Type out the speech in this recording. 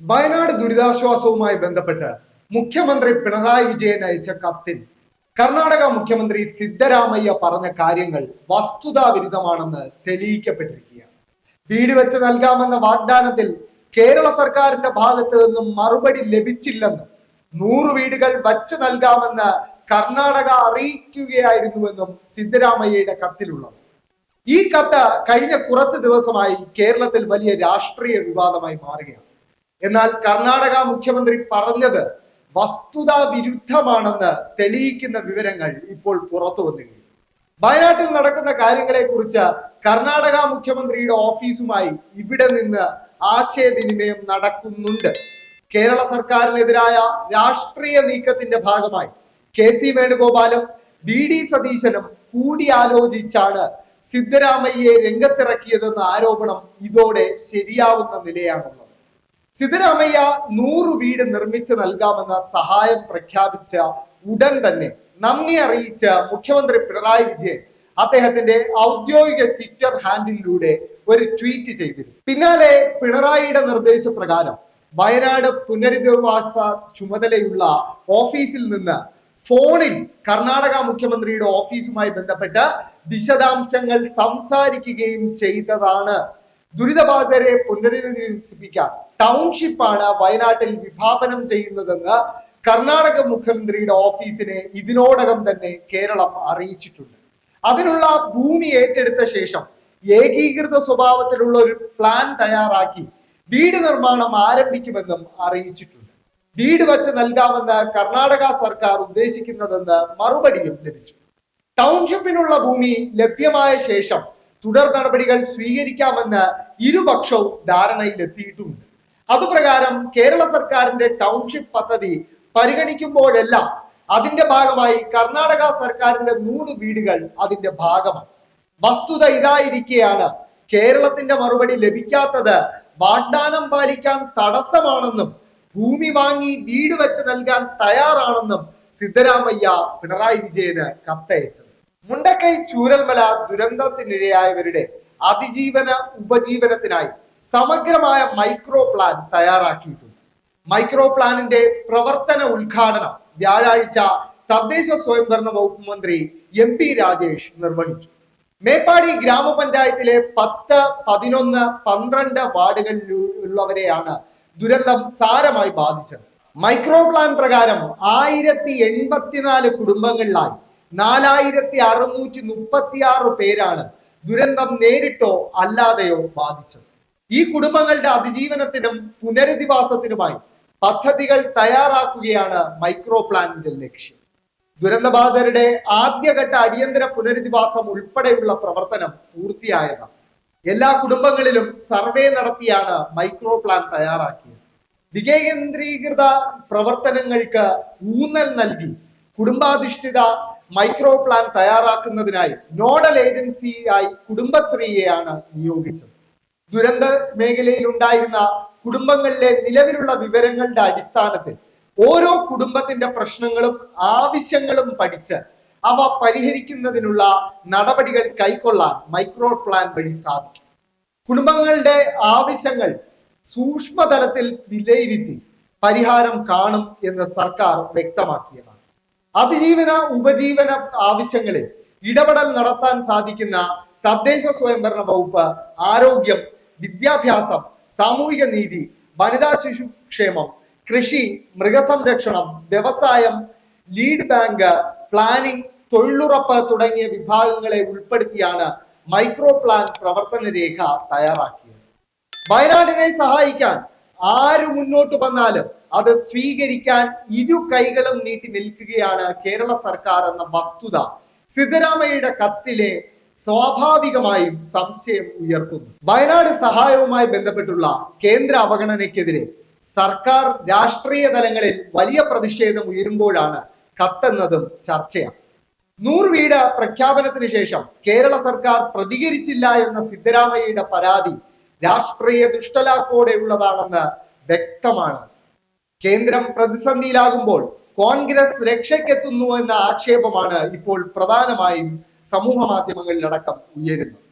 വയനാട് ദുരിതാശ്വാസവുമായി ബന്ധപ്പെട്ട് മുഖ്യമന്ത്രി പിണറായി വിജയൻ അയച്ച കത്തിൽ കർണാടക മുഖ്യമന്ത്രി സിദ്ധരാമയ്യ പറഞ്ഞ കാര്യങ്ങൾ വസ്തുതാവിരുദ്ധമാണെന്ന് തെളിയിക്കപ്പെട്ടിരിക്കുകയാണ്. വീട് വെച്ച് നൽകാമെന്ന വാഗ്ദാനത്തിൽ കേരള സർക്കാരിന്റെ ഭാഗത്ത് നിന്നും മറുപടി ലഭിച്ചില്ലെന്നും നൂറ് വീടുകൾ വച്ച് നൽകാമെന്ന് കർണാടക അറിയിക്കുകയായിരുന്നുവെന്നും സിദ്ധരാമയ്യയുടെ കത്തിലുള്ളത്. ഈ കത്ത് കഴിഞ്ഞ കുറച്ച് ദിവസമായി കേരളത്തിൽ വലിയ രാഷ്ട്രീയ വിവാദമായി മാറുകയാണ്. എന്നാൽ കർണാടക മുഖ്യമന്ത്രി പറഞ്ഞത് വസ്തുതാ വിരുദ്ധമാണെന്ന് തെളിയിക്കുന്ന വിവരങ്ങൾ ഇപ്പോൾ പുറത്തു വന്നിരുന്നു. വയനാട്ടിൽ നടക്കുന്ന കാര്യങ്ങളെ കുറിച്ച് കർണാടക മുഖ്യമന്ത്രിയുടെ ഓഫീസുമായി ഇവിടെ നിന്ന് ആശയവിനിമയം നടക്കുന്നുണ്ട്. കേരള സർക്കാരിനെതിരായ രാഷ്ട്രീയ നീക്കത്തിന്റെ ഭാഗമായി കെ സി വേണുഗോപാലും വി ഡി സതീശനും കൂടിയാലോചിച്ചാണ് സിദ്ധരാമയ്യെ രംഗത്തിറക്കിയതെന്ന ആരോപണം ഇതോടെ ശരിയാവുന്ന നിലയാണുള്ളത്. സിദ്ധരാമയ്യ നൂറ് വീട് നിർമ്മിച്ചു നൽകാമെന്ന സഹായം പ്രഖ്യാപിച്ച ഉടൻ തന്നെ നന്ദി അറിയിച്ച മുഖ്യമന്ത്രി പിണറായി വിജയൻ അദ്ദേഹത്തിന്റെ ഔദ്യോഗിക ട്വിറ്റർ ഹാൻഡിലൂടെ ഒരു ട്വീറ്റ് ചെയ്തിരുന്നു. പിന്നാലെ പിണറായിയുടെ നിർദ്ദേശപ്രകാരം വയനാട് പുനരധിവാസ ചുമതലയുള്ള ഓഫീസിൽ നിന്ന് ഫോണിൽ കർണാടക മുഖ്യമന്ത്രിയുടെ ഓഫീസുമായി ബന്ധപ്പെട്ട് വിശദാംശങ്ങൾ സംസാരിക്കുകയും ചെയ്തതാണ് ദുരിതബാധിതരെ പുനരധിവസിപ്പിക്കാൻ ടൗൺഷിപ്പാണ് വയനാട്ടിൽ വിഭാവനം ചെയ്യുന്നതെന്ന് കർണാടക മുഖ്യമന്ത്രിയുടെ ഓഫീസിനെ ഇതിനോടകം തന്നെ കേരളം അറിയിച്ചിട്ടുണ്ട്. അതിനുള്ള ഭൂമി ഏറ്റെടുത്ത ശേഷം ഏകീകൃത സ്വഭാവത്തിലുള്ള ഒരു പ്ലാൻ തയ്യാറാക്കി വീട് നിർമ്മാണം ആരംഭിക്കുമെന്നും അറിയിച്ചിട്ടുണ്ട്. വീട് വച്ച് നൽകാമെന്ന് കർണാടക സർക്കാർ ഉദ്ദേശിക്കുന്നതെന്ന് മറുപടിയും ലഭിച്ചു. ടൗൺഷിപ്പിനുള്ള ഭൂമി ലഭ്യമായ ശേഷം തുടർ നടപടികൾ സ്വീകരിക്കാമെന്ന് ഇരുപക്ഷവും ധാരണയിലെത്തിയിട്ടുമുണ്ട് അതുപ്രകാരം കേരള സർക്കാരിന്റെ ടൗൺഷിപ്പ് പദ്ധതി പരിഗണിക്കുമ്പോഴെല്ലാം അതിന്റെ ഭാഗമായി കർണാടക സർക്കാരിന്റെ നൂറ് വീടുകൾ അതിന്റെ ഭാഗമാണ്. വസ്തുത ഇതായിരിക്കെയാണ് കേരളത്തിന്റെ മറുപടി ലഭിക്കാത്തത് വാഗ്ദാനം പാലിക്കാൻ തടസ്സമാണെന്നും ഭൂമി വാങ്ങി വീട് വെച്ച് നൽകാൻ തയ്യാറാണെന്നും സിദ്ധരാമയ്യ പിണറായി വിജയന് കത്തയച്ചത്. മുണ്ടക്കൈ ചൂരൽമല ദുരന്തത്തിനിരയായവരുടെ അതിജീവന ഉപജീവനത്തിനായി സമഗ്രമായ മൈക്രോ പ്ലാൻ തയ്യാറാക്കിയിട്ടുണ്ട്. മൈക്രോ പ്ലാനിന്റെ പ്രവർത്തന ഉദ്ഘാടനം വ്യാഴാഴ്ച തദ്ദേശ സ്വയംഭരണ വകുപ്പ് മന്ത്രി എം പി രാജേഷ് നിർവഹിച്ചു. മേപ്പാടി ഗ്രാമപഞ്ചായത്തിലെ പത്ത് പതിനൊന്ന് പന്ത്രണ്ട് വാർഡുകളിലുള്ളവരെയാണ് ദുരന്തം സാരമായി ബാധിച്ചത്. മൈക്രോ പ്ലാൻ പ്രകാരം ആയിരത്തി എൺപത്തിനാല് കുടുംബങ്ങളിലായി നാലായിരത്തി അറുന്നൂറ്റി മുപ്പത്തി ആറ് പേരാണ് ദുരന്തം നേരിട്ടോ അല്ലാതെയോ ബാധിച്ചത്. ഈ കുടുംബങ്ങളുടെ അതിജീവനത്തിനും പുനരധിവാസത്തിനുമായി പദ്ധതികൾ തയ്യാറാക്കുകയാണ് മൈക്രോ പ്ലാനിന്റെ ലക്ഷ്യം. ദുരന്തബാധിതരുടെ ആദ്യഘട്ട അടിയന്തര പുനരധിവാസം ഉൾപ്പെടെയുള്ള പ്രവർത്തനം പൂർത്തിയായതാണ്. എല്ലാ കുടുംബങ്ങളിലും സർവേ നടത്തിയാണ് മൈക്രോ പ്ലാൻ തയ്യാറാക്കിയത്. വികേന്ദ്രീകൃത പ്രവർത്തനങ്ങൾക്ക് ഊന്നൽ നൽകി കുടുംബാധിഷ്ഠിത മൈക്രോ പ്ലാൻ തയ്യാറാക്കുന്നതിനായി നോഡൽ ഏജൻസിയായി കുടുംബശ്രീയെയാണ് നിയോഗിച്ചത്. ദുരന്ത മേഖലയിൽ ഉണ്ടായിരുന്ന കുടുംബങ്ങളിലെ നിലവിലുള്ള വിവരങ്ങളുടെ അടിസ്ഥാനത്തിൽ ഓരോ കുടുംബത്തിന്റെ പ്രശ്നങ്ങളും ആവശ്യങ്ങളും പഠിച്ച് അവ പരിഹരിക്കുന്നതിനുള്ള നടപടികൾ കൈക്കൊള്ളാൻ മൈക്രോ പ്ലാൻ വഴി സാധിക്കും. കുടുംബങ്ങളുടെ ആവശ്യങ്ങൾ സൂക്ഷ്മതലത്തിൽ വിലയിരുത്തി പരിഹാരം കാണും എന്ന് സർക്കാർ വ്യക്തമാക്കിയതാണ് അതിജീവന ഉപജീവന ആവശ്യങ്ങളിൽ ഇടപെടൽ നടത്താൻ സാധിക്കുന്ന തദ്ദേശ സ്വയംഭരണ വകുപ്പ് ആരോഗ്യം വിദ്യാഭ്യാസം സാമൂഹിക നീതി വനിതാ ശിശുക്ഷേമം കൃഷി മൃഗസംരക്ഷണം വ്യവസായം ലീഡ് ബാങ്ക് പ്ലാനിംഗ് തൊഴിലുറപ്പ് തുടങ്ങിയ വിഭാഗങ്ങളെ ഉൾപ്പെടുത്തിയാണ് മൈക്രോ പ്ലാൻ പ്രവർത്തന രേഖ തയ്യാറാക്കിയത്. വയനാടിനെ സഹായിക്കാൻ ആര് മുന്നോട്ട് വന്നാലും അത് സ്വീകരിക്കാൻ ഇരു കൈകളും നീട്ടി നിൽക്കുകയാണ് കേരള സർക്കാർ എന്ന വസ്തുത. സിദ്ധരാമയ്യയുടെ കത്തിലെ സ്വാഭാവികമായും സംശയം ഉയർത്തുന്നു. വയനാട് സഹായവുമായി ബന്ധപ്പെട്ടുള്ള കേന്ദ്ര അവഗണനയ്ക്കെതിരെ സർക്കാർ രാഷ്ട്രീയ തലങ്ങളിൽ വലിയ പ്രതിഷേധം ഉയരുമ്പോഴാണ് കത്തെന്നതും ചർച്ചയാണ്. നൂറ് വീട് പ്രഖ്യാപനത്തിന് ശേഷം കേരള സർക്കാർ പ്രതികരിച്ചില്ല എന്ന സിദ്ധരാമയ്യയുടെ പരാതി രാഷ്ട്രീയ ദുഷ്ടലാക്കോടെയുള്ളതാണെന്ന് വ്യക്തമാണ്. കേന്ദ്രം പ്രതിസന്ധിയിലാകുമ്പോൾ കോൺഗ്രസ് രക്ഷയ്ക്കെത്തുന്നു എന്ന ആക്ഷേപമാണ് ഇപ്പോൾ പ്രധാനമായും സമൂഹ മാധ്യമങ്ങളിലടക്കം ഉയരുന്നത്.